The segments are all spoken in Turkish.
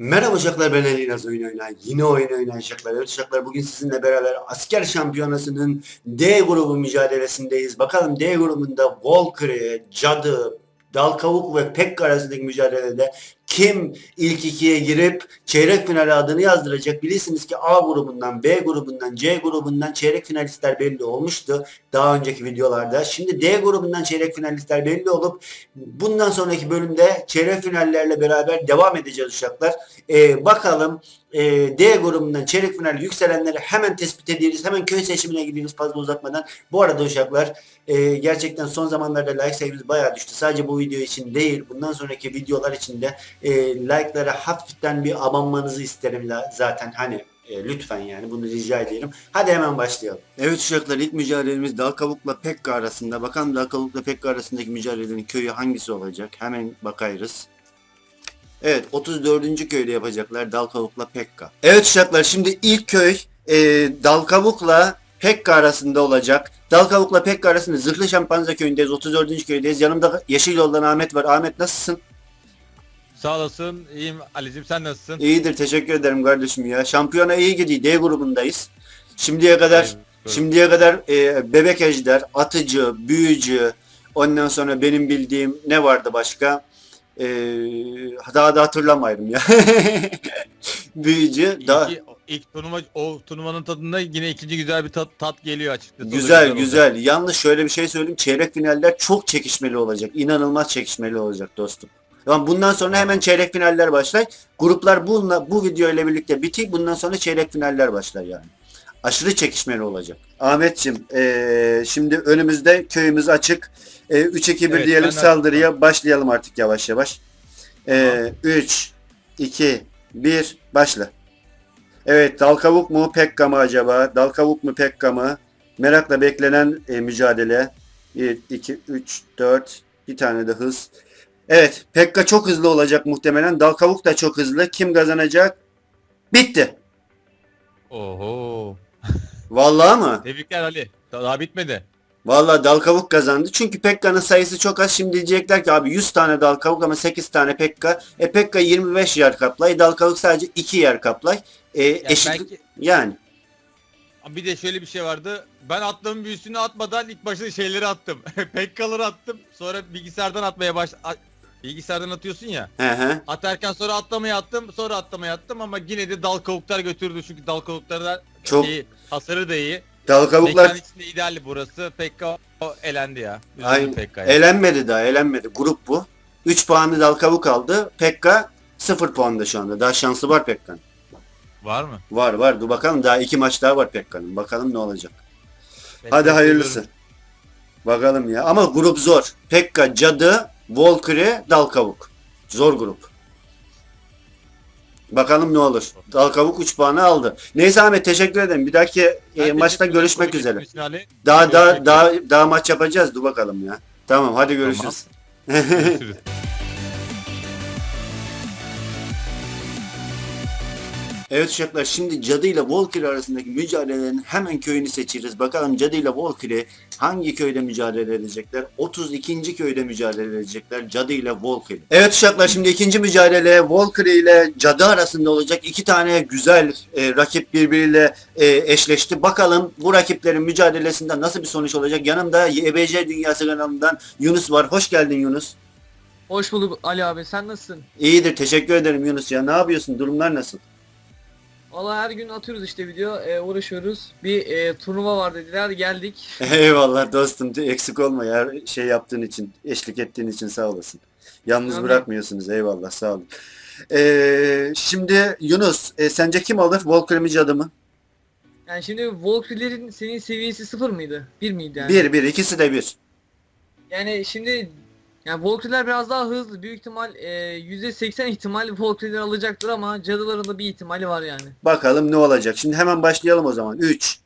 Merhaba uşaklar ben Ali Naz oyun oynayan yine oyun oynayan uşaklar. Evet uşaklar bugün sizinle beraber asker şampiyonasının D grubu mücadelesindeyiz. Bakalım D grubunda Valkyrie, Cadı, Dalkavuk ve Pekka arasındaki mücadelede kim ilk ikiye girip çeyrek final adını yazdıracak? Bilirsiniz ki A grubundan, B grubundan, C grubundan çeyrek finalistler belli olmuştu daha önceki videolarda. Şimdi D grubundan çeyrek finalistler belli olup bundan sonraki bölümde çeyrek finallerle beraber devam edeceğiz uşaklar. Ee, bakalım e, D grubundan çeyrek final yükselenleri hemen tespit ediyoruz. Hemen köy seçimine gidiyoruz fazla uzatmadan. Bu arada uşaklar e, gerçekten son zamanlarda like sayımız bayağı düştü. Sadece bu video için değil bundan sonraki videolar için de e, like'lara hafiften bir abanmanızı isterim zaten hani e, lütfen yani bunu rica ederim. Hadi hemen başlayalım. Evet uşaklar ilk mücadelemiz Dalkavuk'la Pekka arasında. Bakalım Dalkavuk'la Pekka arasındaki mücadelenin köyü hangisi olacak? Hemen bakarız. Evet 34. köyde yapacaklar Dalkavuk'la Pekka. Evet uşaklar şimdi ilk köy e, Dalkavuk'la Pekka arasında olacak. Dalkavuk'la Pekka arasında Zırhlı Şampanza köyündeyiz. 34. köydeyiz. Yanımda Yeşil Yoldan Ahmet var. Ahmet nasılsın? Sağ olasın. İyiyim Ali'cim sen nasılsın? İyidir teşekkür ederim kardeşim ya. Şampiyona iyi gidiyor. D grubundayız. Şimdiye kadar Evet, şimdiye kadar e, bebek ejder, atıcı, büyücü, ondan sonra benim bildiğim ne vardı başka? E, daha da hatırlamayırım ya. büyücü daha İlk, ilk turnuva o turnuvanın tadında yine ikinci güzel bir tat, tat geliyor açıkçası. Güzel olacak. güzel. Yalnız şöyle bir şey söyleyeyim. Çeyrek finaller çok çekişmeli olacak. İnanılmaz çekişmeli olacak dostum. Tamam bundan sonra hemen çeyrek finaller başlar. Gruplar bununla, bu video ile birlikte bitir. Bundan sonra çeyrek finaller başlar yani. Aşırı çekişmeli olacak. Ahmetçim eee, şimdi önümüzde köyümüz açık. Eee 3-2-1 Evet, diyelim ben de- saldırıya başlayalım artık yavaş yavaş. Eee 3 2 1 başla. Evet Dalkavuk mu Pekka mı acaba? Dalkavuk mu Pekka mı? Merakla beklenen e, mücadele. 1, 2, 3, 4. Bir tane de hız. Evet Pekka çok hızlı olacak muhtemelen. Dalkavuk da çok hızlı. Kim kazanacak? Bitti. Oho. Vallahi mı? Tebrikler Ali. Daha, daha bitmedi. Vallahi Dalkavuk kazandı. Çünkü Pekka'nın sayısı çok az. Şimdi diyecekler ki abi 100 tane Dalkavuk ama 8 tane Pekka. E Pekka 25 yer kaplay. Dalkavuk sadece 2 yer kaplay. E, Ya eşit belki yani. bir de şöyle bir şey vardı. Ben attığım büyüsünü atmadan ilk başta şeyleri attım. Pekkaları attım. Sonra bilgisayardan atmaya baş bilgisayardan atıyorsun ya. He he. Atarken sonra atlamaya attım. Sonra atlamaya attım ama yine de dal kavuklar götürdü. Çünkü dal kavuklarda Çok- iyi, hasarı da iyi. Dalkavuklar Mekan içinde idealli burası. Pekka o elendi ya. Üzüldüm Aynen. Pekka'ya. Elenmedi daha elenmedi. Grup bu. 3 puanlı Dalkavuk aldı. Pekka 0 puanda şu anda. Daha şansı var Pekka'nın. Var mı? Var var. Dur bakalım daha 2 maç daha var Pekka'nın. Bakalım ne olacak. Ben Hadi çok hayırlısı. Bakalım ya. Ama grup zor. Pekka, Cadı, Volkre, Dalkavuk. Zor grup. Bakalım ne olur. Dalkavuk 3 puanı aldı. Neyse Ahmet teşekkür ederim. Bir dahaki e, maçta görüşmek üzere. Daha daha daha daha maç yapacağız. Dur bakalım ya. Tamam hadi görüşürüz. Görüşürüz. Evet uşaklar şimdi Cadı ile Volkiri arasındaki mücadelelerin hemen köyünü seçeceğiz. Bakalım Cadı ile Volkiri hangi köyde mücadele edecekler? 32. köyde mücadele edecekler Cadı ile Volkiri. Evet uşaklar şimdi ikinci mücadele Volkiri ile Cadı arasında olacak. İki tane güzel e, rakip birbiriyle e, eşleşti. Bakalım bu rakiplerin mücadelesinde nasıl bir sonuç olacak? Yanımda YBC Dünyası kanalından Yunus var. Hoş geldin Yunus. Hoş bulduk Ali abi sen nasılsın? İyidir teşekkür ederim Yunus ya. Ne yapıyorsun? Durumlar nasıl? Valla her gün atıyoruz işte video e, uğraşıyoruz. Bir e, turnuva var dediler geldik. Eyvallah dostum eksik olma ya şey yaptığın için eşlik ettiğin için sağ olasın. Yalnız Tabii. bırakmıyorsunuz eyvallah sağ olun. Ee, şimdi Yunus e, sence kim alır Volker mi Cadı mı? Yani şimdi Valkyrie'lerin senin seviyesi sıfır mıydı? Bir miydi yani? Bir bir ikisi de bir. Yani şimdi yani Valkyrie'ler biraz daha hızlı. Büyük ihtimal e, %80 ihtimal Valkyrie'ler alacaktır ama cadıların da bir ihtimali var yani. Bakalım ne olacak. Şimdi hemen başlayalım o zaman. 3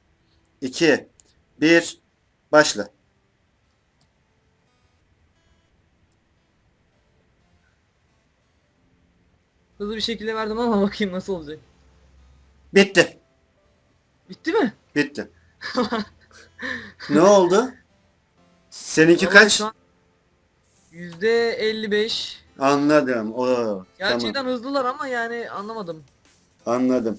2 1 başla. Hızlı bir şekilde verdim ama bakayım nasıl olacak. Bitti. Bitti mi? Bitti. ne oldu? Seninki Vallahi kaç? şu an %55. Anladım. Oo, Gerçekten tamam. hızlılar ama yani anlamadım. Anladım.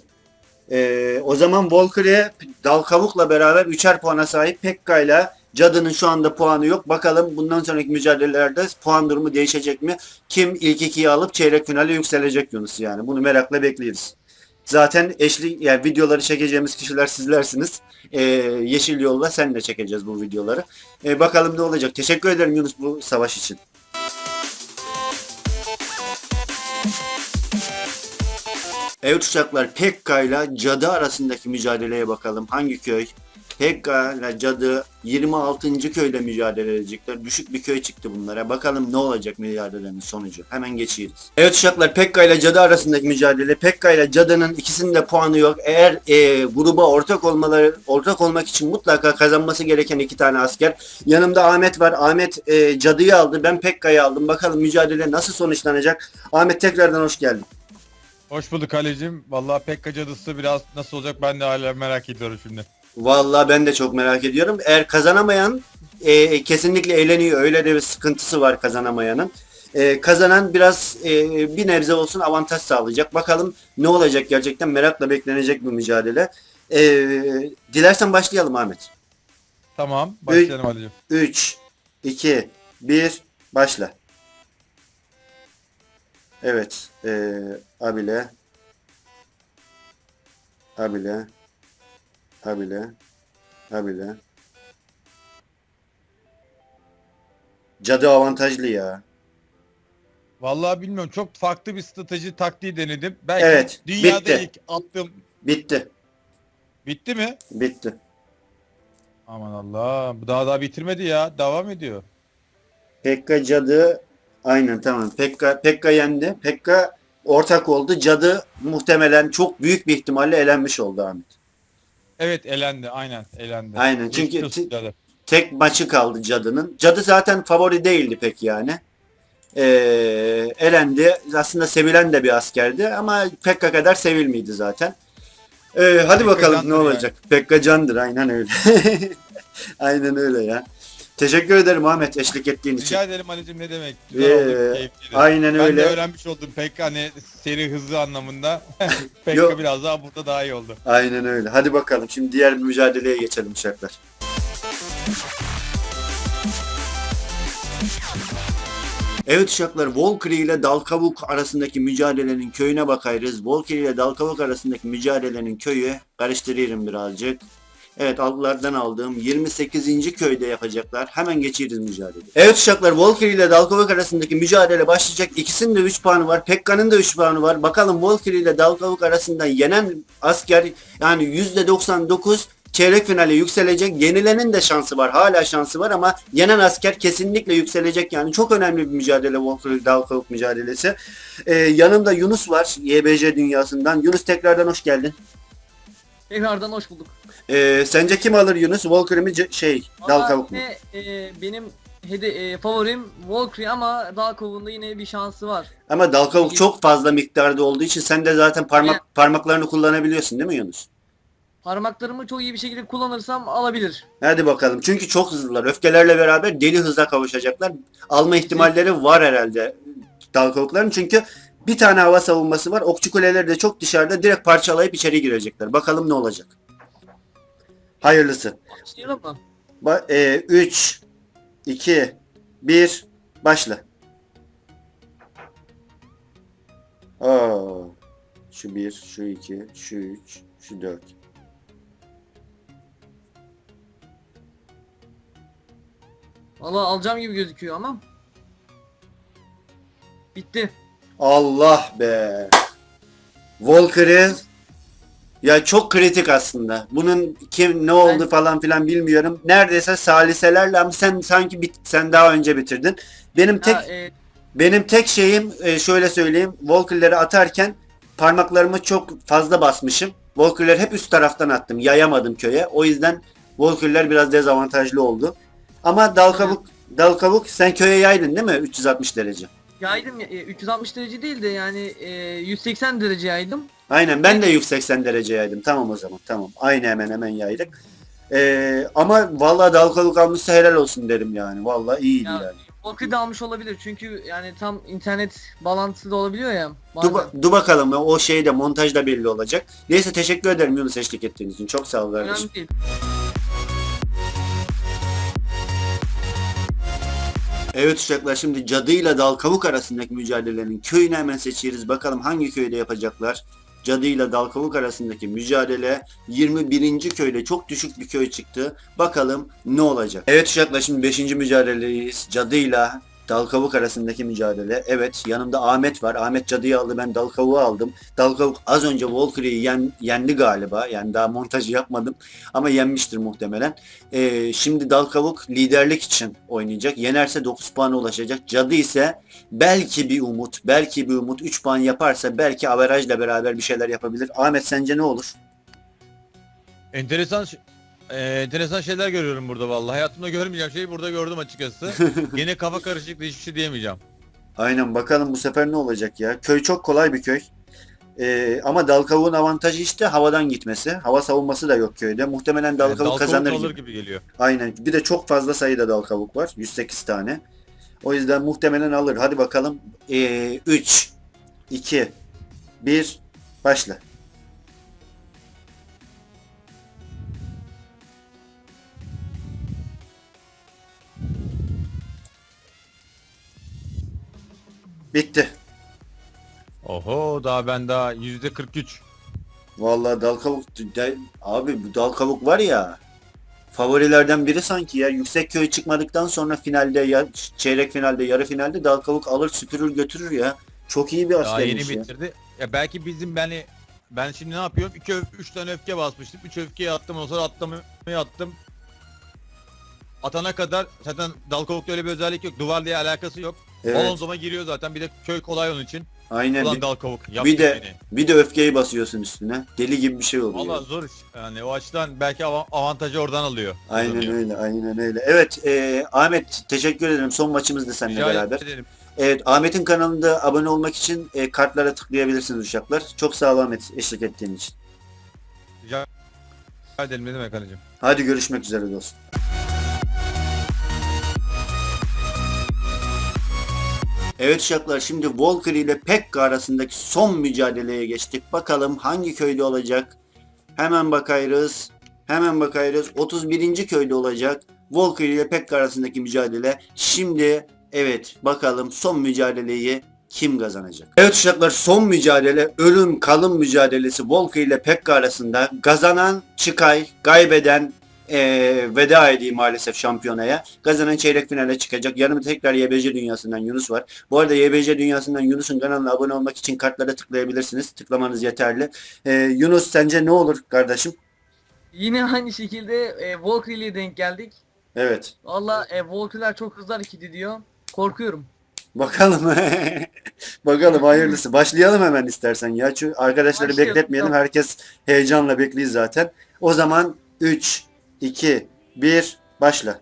Ee, o zaman Volker'e dal kavukla beraber 3'er puana sahip Pekka ile Cadı'nın şu anda puanı yok. Bakalım bundan sonraki mücadelelerde puan durumu değişecek mi? Kim ilk ikiyi alıp çeyrek finale yükselecek Yunus yani. Bunu merakla bekliyoruz. Zaten eşli yani videoları çekeceğimiz kişiler sizlersiniz. Ee, Yeşil Yol'la senle çekeceğiz bu videoları. Ee, bakalım ne olacak. Teşekkür ederim Yunus bu savaş için. Evet uçaklar Pekka ile Cadı arasındaki mücadeleye bakalım. Hangi köy? Pekka ile Cadı 26. köyde mücadele edecekler. Düşük bir köy çıktı bunlara. Bakalım ne olacak mücadelenin sonucu. Hemen geçiyoruz. Evet uçaklar Pekka ile Cadı arasındaki mücadele. Pekka ile Cadı'nın ikisinin de puanı yok. Eğer e, gruba ortak olmaları ortak olmak için mutlaka kazanması gereken iki tane asker. Yanımda Ahmet var. Ahmet e, Cadı'yı aldı. Ben Pekka'yı aldım. Bakalım mücadele nasıl sonuçlanacak. Ahmet tekrardan hoş geldin. Hoş bulduk Kalecim. Vallahi Pekka cadısı biraz nasıl olacak ben de hala merak ediyorum şimdi. Vallahi ben de çok merak ediyorum. Eğer kazanamayan e, kesinlikle eğleniyor. Öyle de bir sıkıntısı var kazanamayanın. E, kazanan biraz e, bir nebze olsun avantaj sağlayacak. Bakalım ne olacak gerçekten merakla beklenecek bu mücadele. E, dilersen başlayalım Ahmet. Tamam başlayalım Ali'cim. 3, 2, 1, başla. Evet. E, Abile. Abile. Abile. Abile. Cadı avantajlı ya. Vallahi bilmiyorum çok farklı bir strateji taktiği denedim. Belki Evet, dünyada bitti. ilk attığım Bitti. bitti mi? Bitti. Aman Allah bu daha daha bitirmedi ya devam ediyor. Pekka cadı aynen tamam. Pekka Pekka yendi. Pekka ortak oldu. Cadı muhtemelen çok büyük bir ihtimalle elenmiş oldu Ahmet. Evet elendi aynen elendi. Aynen, çünkü cadı. Tek maçı kaldı Cadı'nın. Cadı zaten favori değildi pek yani. Ee, elendi. Aslında sevilen de bir askerdi ama Pekka kadar sevilmiydi zaten. Ee, hadi Pekka bakalım candır ne olacak. Pekka candır aynen öyle. aynen öyle ya. Teşekkür ederim Ahmet eşlik ettiğin için. Rica ederim Ali'cim ne demek. Güzel Ee, oldu keyifliydi. aynen Ben öyle. de öğrenmiş oldum Pekka hani seri hızlı anlamında. Yok. biraz daha burada daha iyi oldu. Aynen öyle. Hadi bakalım şimdi diğer bir mücadeleye geçelim uçaklar. Evet uşaklar Volker ile Dalkavuk arasındaki mücadelenin köyüne bakarız. Volker ile Dalkavuk arasındaki mücadelenin köyü karıştırıyorum birazcık. Evet altlardan aldığım 28. köyde yapacaklar. Hemen geçeriz mücadele. Evet uşaklar Volker ile Dalkavuk arasındaki mücadele başlayacak. İkisinin de 3 puanı var. Pekka'nın da 3 puanı var. Bakalım Volker ile Dalkavuk arasında yenen asker yani %99 çeyrek finale yükselecek. Yenilenin de şansı var. Hala şansı var ama yenen asker kesinlikle yükselecek. Yani çok önemli bir mücadele Volker Dalkavuk mücadelesi. Ee, yanımda Yunus var. YBC dünyasından. Yunus tekrardan hoş geldin. Tekrardan hoş bulduk. Ee, sence kim alır Yunus? Volker mi C- şey Dalkavuk mu? Valla yine, e, benim hede, e, favorim Valkyrie ama Dalkov'un da yine bir şansı var. Ama Dalkavuk çok fazla miktarda olduğu için sen de zaten parmak Evet. parmaklarını kullanabiliyorsun değil mi Yunus? Parmaklarımı çok iyi bir şekilde kullanırsam alabilir. Hadi bakalım. Çünkü çok hızlılar. Öfkelerle beraber deli hıza kavuşacaklar. Alma ihtimalleri var herhalde Dalkavukların. Çünkü bir tane hava savunması var. Okçu kuleleri de çok dışarıda. Direkt parçalayıp içeri girecekler. Bakalım ne olacak. Hayırlısı. Başlayalım mı? Ba- e, 3 2 1 başla. Aa, şu 1, şu 2, şu 3, şu 4. Valla alacağım gibi gözüküyor ama. Bitti. Allah be. Volker'ı ya çok kritik aslında. Bunun kim ne oldu falan filan bilmiyorum. Neredeyse saliselerle ama sen sanki bit, sen daha önce bitirdin. Benim tek Ha, e, benim tek şeyim e, şöyle söyleyeyim. Volker'ları atarken parmaklarımı çok fazla basmışım. Volker'ları hep üst taraftan attım. Yayamadım köye. O yüzden Volker'lar biraz dezavantajlı oldu. Ama dal kabuk dal kabuk sen köye yaydın değil mi? 360 derece. Yaydım ya- e, 360 derece değil de yani e, 180 derece yaydım. Aynen ben de 180 derece yaydım. Tamam o zaman tamam. Aynı hemen hemen yaydık. Ee, ama vallahi dalgalık almışsa helal olsun derim yani. Vallahi iyiydi Ya, yani. Valkyrie de almış olabilir çünkü yani tam internet bağlantısı da olabiliyor ya. Dur, bazen. ba- dur bakalım o şeyde montajda belli olacak. Neyse teşekkür ederim Yunus eşlik ettiğin için. Çok sağ ol kardeşim. Önemli değil. Evet uşaklar şimdi cadıyla dal kavuk arasındaki mücadelenin köyünü hemen seçiyoruz. Bakalım hangi köyde yapacaklar. Cadıyla dal kavuk arasındaki mücadele 21. köyde çok düşük bir köy çıktı. Bakalım ne olacak. Evet uşaklar şimdi 5. mücadeleyiz. Cadıyla dal kavuk arasındaki mücadele. Evet yanımda Ahmet var. Ahmet cadıyı aldı ben dal kavuğu aldım. Dal kavuk az önce Valkyrie'yi yen, yendi galiba. Yani daha montajı yapmadım. Ama yenmiştir muhtemelen. Ee, şimdi Dal Kavuk liderlik için oynayacak. Yenerse 9 puana ulaşacak. Cadı ise belki bir umut, belki bir umut 3 puan yaparsa belki averajla beraber bir şeyler yapabilir. Ahmet sence ne olur? Enteresan e, enteresan şeyler görüyorum burada vallahi. Hayatımda görmeyeceğim şeyi burada gördüm açıkçası. Yine kafa karışıklığı hiçbir şey diyemeyeceğim. Aynen bakalım bu sefer ne olacak ya. Köy çok kolay bir köy. Ee, ama Dal Kavuk'un avantajı işte havadan gitmesi. Hava savunması da yok köyde. Muhtemelen Dal Yani Kavuk kazanır alır gibi. gibi geliyor. Aynen. Bir de çok fazla sayıda Dal Kavuk var. 108 tane. O yüzden muhtemelen alır. Hadi bakalım. Ee, 3, 2, 1, başla. Bitti. Oho daha ben daha yüzde 43. Vallahi dal kavuk abi bu dal kavuk var ya favorilerden biri sanki ya yüksek köy çıkmadıktan sonra finalde ya çeyrek finalde yarı finalde dal kavuk alır süpürür götürür ya. Çok iyi bir Daha yeni askermiş ya. bitirdi. Ya belki bizim beni ben şimdi ne yapıyorum? 2 3 tane öfke basmıştım. 3 öfkeyi attım. Ondan sonra atlamayı attım. Atana kadar zaten Dalkovuk'ta öyle bir özellik yok. Duvar diye alakası yok. Evet. Balonzoma giriyor zaten. Bir de köy kolay onun için. Aynen. Ulan Bir, Dalkovuk yaptı bir de beni. bir de öfkeyi basıyorsun üstüne. Deli gibi bir şey oluyor. Valla zor iş. Yani o açıdan belki av- avantajı oradan alıyor. Aynen Kazanıyor. öyle, aynen öyle. Evet, e, Ahmet teşekkür ederim. Son maçımız da seninle Rica beraber. ederim. Evet, Ahmet'in kanalında abone olmak için e, kartlara tıklayabilirsiniz uşaklar. Çok sağ ol Ahmet eşlik ettiğin için. Rica ederim ne demek. Hadi görüşmek üzere dostum. Evet uşaklar şimdi Walker ile Pekka arasındaki son mücadeleye geçtik. Bakalım hangi köyde olacak? Hemen bakayırız. Hemen bakayırız. 31. köyde olacak. Walker ile Pekka arasındaki mücadele. Şimdi evet bakalım son mücadeleyi kim kazanacak? Evet uşaklar son mücadele ölüm kalım mücadelesi Walker ile Pekka arasında kazanan Çıkay, kaybeden eee, veda edeyim maalesef şampiyonaya. Kazanan çeyrek finale çıkacak. Yarın tekrar YBC dünyasından Yunus var. Bu arada YBC dünyasından Yunus'un kanalına abone olmak için kartlara tıklayabilirsiniz. Tıklamanız yeterli. Eee, Yunus sence ne olur kardeşim? Yine aynı şekilde e, Valkyrie'ye denk geldik. Evet. Valla e, Valkyrie'ler çok hızlı hareket ediyor. Korkuyorum. Bakalım. Bakalım hayırlısı. Başlayalım hemen istersen ya. Çünkü arkadaşları Başlayalım, bekletmeyelim. tamam. Herkes heyecanla bekliyor zaten. O zaman 3, 2, 1 başla.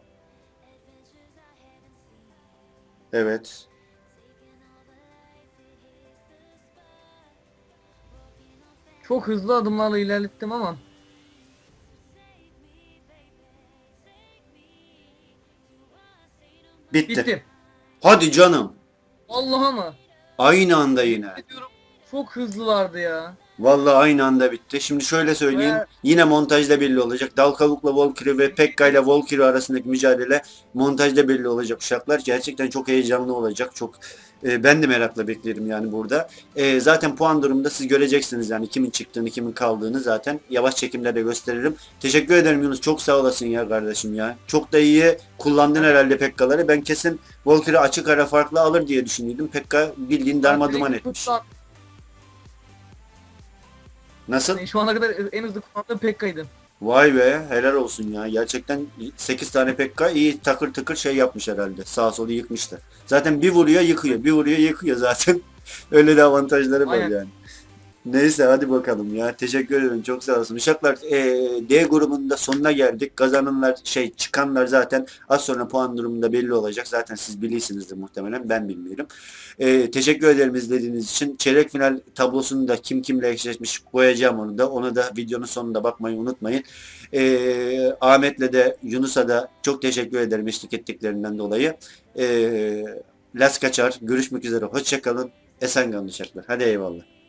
Evet. Çok hızlı adımlarla ilerlettim ama Bitti. bitti. Hadi canım. Allah'a mı? Aynı anda yine. Çok hızlılardı ya. Vallahi aynı anda bitti. Şimdi şöyle söyleyeyim. Ve- Yine montajda belli olacak. Dalkavuk'la Volkiri ve Pekka ile Volkiri arasındaki mücadele montajda belli olacak uşaklar. Gerçekten çok heyecanlı olacak. Çok e, ben de merakla beklerim yani burada. E, zaten puan durumunda siz göreceksiniz yani kimin çıktığını, kimin kaldığını zaten yavaş çekimlerde gösteririm. Teşekkür ederim Yunus. Çok sağ olasın ya kardeşim ya. Çok da iyi kullandın herhalde Pekka'ları. Ben kesin Volkiri açık ara farklı alır diye düşünüyordum. Pekka bildiğin darma duman etmiş. Nasıl? Şu ana kadar en hızlı kullandığım Pekka'ydı. Vay be helal olsun ya. Gerçekten 8 tane Pekka iyi takır takır şey yapmış herhalde. Sağ solu yıkmışlar. Zaten bir vuruyor yıkıyor. Bir vuruyor yıkıyor zaten. Öyle de avantajları var Aynen. yani. Neyse hadi bakalım ya. Teşekkür ederim. Çok sağ olsun. Uşaklar eee, D grubunda sonuna geldik. Kazananlar şey çıkanlar zaten az sonra puan durumunda belli olacak. Zaten siz bilirsinizdir muhtemelen. Ben bilmiyorum. Eee, teşekkür ederim izlediğiniz için. Çeyrek final tablosunu da kim kimle eşleşmiş koyacağım onu da. Onu da videonun sonunda bakmayı unutmayın. Eee, Ahmet'le de Yunus'a da çok teşekkür ederim eşlik ettiklerinden dolayı. Eee Las Kaçar. Görüşmek üzere. Hoşçakalın. Esen kalın uşaklar. Hadi eyvallah.